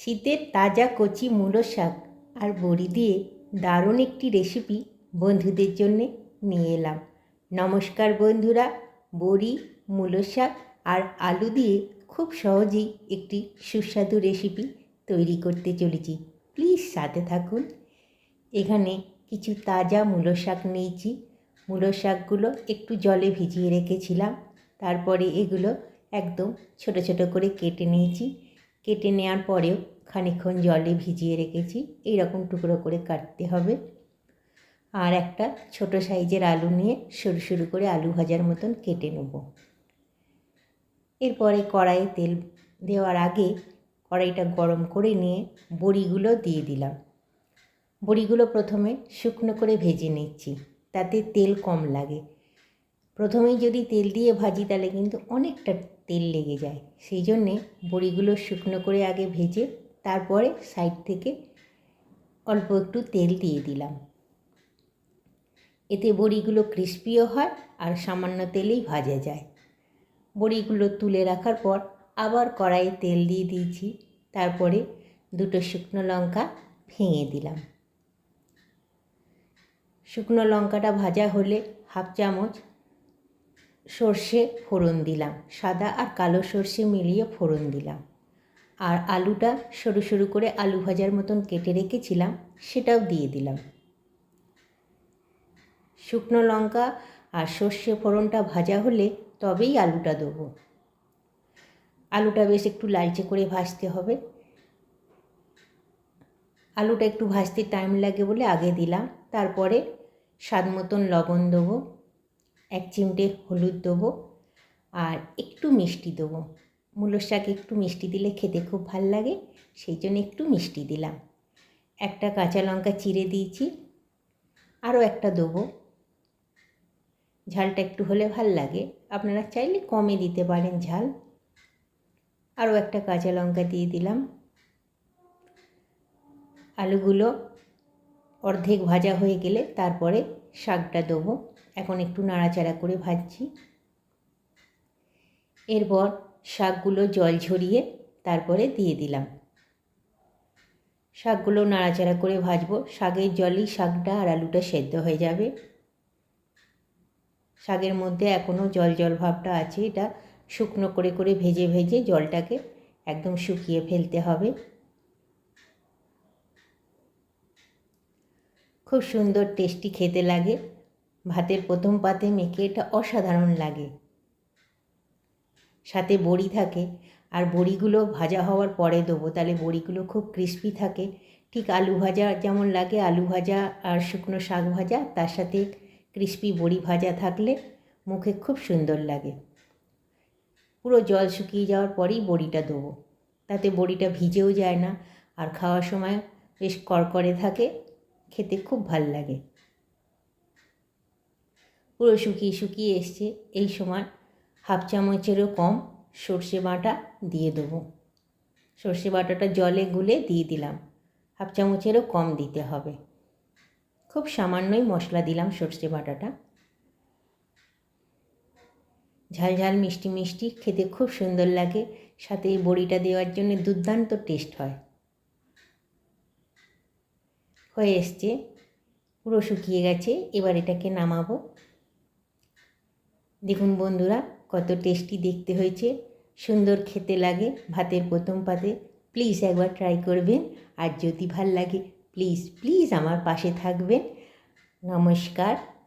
শীতের তাজা কচি মূলো শাক আর বড়ি দিয়ে দারুণ একটি রেসিপি বন্ধুদের জন্যে নিয়ে এলাম। নমস্কার বন্ধুরা, বড়ি, মূলো শাক আর আলু দিয়ে খুব সহজেই একটি সুস্বাদু রেসিপি তৈরি করতে চলেছি। প্লিজ সাথে থাকুন। এখানে কিছু তাজা মূলো শাক নিয়েছি। মূলো শাকগুলো একটু জলে ভিজিয়ে রেখেছিলাম। তারপরে এগুলো একদম ছোট ছোট করে কেটে নিয়েছি। কেটে নেওয়ার পরেও খানিকক্ষণ জলে ভিজিয়ে রেখেছি। এই রকম টুকরো করে কাটতে হবে। আর একটা ছোট সাইজের আলু নিয়ে সরু সরু করে আলু ভাজার মতন কেটে নেব। এরপরে কড়াইয়ে তেল দেওয়ার আগে কড়াইটা গরম করে নিয়ে বড়িগুলো দিয়ে দিলাম। বড়িগুলো প্রথমে শুকনো করে ভেজে নিচ্ছি। তাতে তেল কম লাগে। প্রথমেই যদি তেল দিয়ে ভাজি তাহলে কিন্তু অনেকটা তেল লেগে যায়। সেই জন্যে বড়িগুলো শুকনো করে আগে ভেজে তারপরে সাইড থেকে অল্প একটু তেল দিয়ে দিলাম। এতে বড়িগুলো ক্রিস্পিও হয় আর সামান্য তেলেই ভাজা যায়। বড়িগুলো তুলে রাখার পর আবার কড়াইয়ে তেল দিয়ে দিয়েছি। তারপরে দুটো শুকনো লঙ্কা ভেঙে দিলাম। শুকনো লঙ্কাটা ভাজা হলে হাফ চামচ সর্ষে ফোড়ন দিলাম, সাদা আর কালো সর্ষে মিলিয়ে ফোড়ন দিলাম। আর আলুটা সরু সরু করে আলু ভাজার মতন কেটে রেখেছিলাম, সেটাও দিয়ে দিলাম। শুকনো লঙ্কা আর সর্ষে ফোড়নটা ভাজা হলে তবেই আলুটা দেবো। আলুটা বেশ একটু লালচে করে ভাজতে হবে। আলুটা একটু ভাজতে টাইম লাগে বলে আগে দিলাম, তারপরে স্বাদ মতন লবণ দেবো। এক চিমটে হলুদ দেবো আর একটু মিষ্টি দেবো। মূলোর শাক একটু মিষ্টি দিলে খেতে খুব ভালো লাগে, সেই জন্য একটু মিষ্টি দিলাম। একটা কাঁচা লঙ্কা চিড়ে দিয়েছি, আরও একটা দেবো। ঝালটা একটু হলে ভালো লাগে, আপনারা চাইলে কমে দিতে পারেন ঝাল। আরও একটা কাঁচা লঙ্কা দিয়ে দিলাম। আলুগুলো অর্ধেক ভাজা হয়ে গেলে তারপরে শাকটা দেবো। এখন একটু নাড়াচাড়া করে ভাজছি। এরপর শাকগুলো জল ঝরিয়ে তারপরে দিয়ে দিলাম। শাকগুলো নাড়াচাড়া করে ভাজবো। শাকের জলেই শাকটা আর আলুটা সেদ্ধ হয়ে যাবে। শাকের মধ্যে এখনও জল জল ভাবটা আছে। এটা শুকনো করে করে ভেজে ভেজে জলটাকে একদম শুকিয়ে ফেলতে হবে। খুব সুন্দর টেস্টি খেতে লাগে। ভাতের প্রথম পাতে মেখে এটা অসাধারণ লাগে। সাথে বড়ি থাকে। আর বড়িগুলো ভাজা হওয়ার পরে দেবো। তাহলে বড়িগুলো খুব ক্রিস্পি থাকে। ঠিক আলু ভাজা যেমন লাগে আলু ভাজা আর শুকনো শাক ভাজা, তার সাথে ক্রিস্পি বড়ি ভাজা থাকলে মুখে খুব সুন্দর লাগে। পুরো জল শুকিয়ে যাওয়ার পরেই বড়িটা দেবো। তাতে বড়িটা ভিজেও যায় না। আর খাওয়ার সময় বেশ কড়কড়ে থাকে। খেতে খুব ভালো লাগে। পুরো শুকিয়ে শুকিয়ে এসছে, এই সময় হাফ চামচেরও কম সর্ষে বাটা দিয়ে দেবো। সর্ষে বাটাটা জলে গুলে দিয়ে দিলাম, হাফ চামচেরও কম দিতে হবে। খুব সামান্যই মশলা দিলাম সর্ষে বাটাটা। ঝাল ঝাল মিষ্টি মিষ্টি, খেতে খুব সুন্দর লাগে। সাথে বড়িটা দেওয়ার জন্য দুর্দান্ত টেস্ট হয়। হয়ে এসছে। পুরো শুকিয়ে গেছে, এবার এটাকে নামাবো। দেখুন বন্ধুরা, কত টেস্টি দেখতে হয়েছে। সুন্দর খেতে লাগে ভাতের প্রথম পাতে। প্লিজ একবার ট্রাই করবেন। আর যদি ভালো লাগে প্লিজ প্লিজ আমার পাশে থাকবেন। নমস্কার।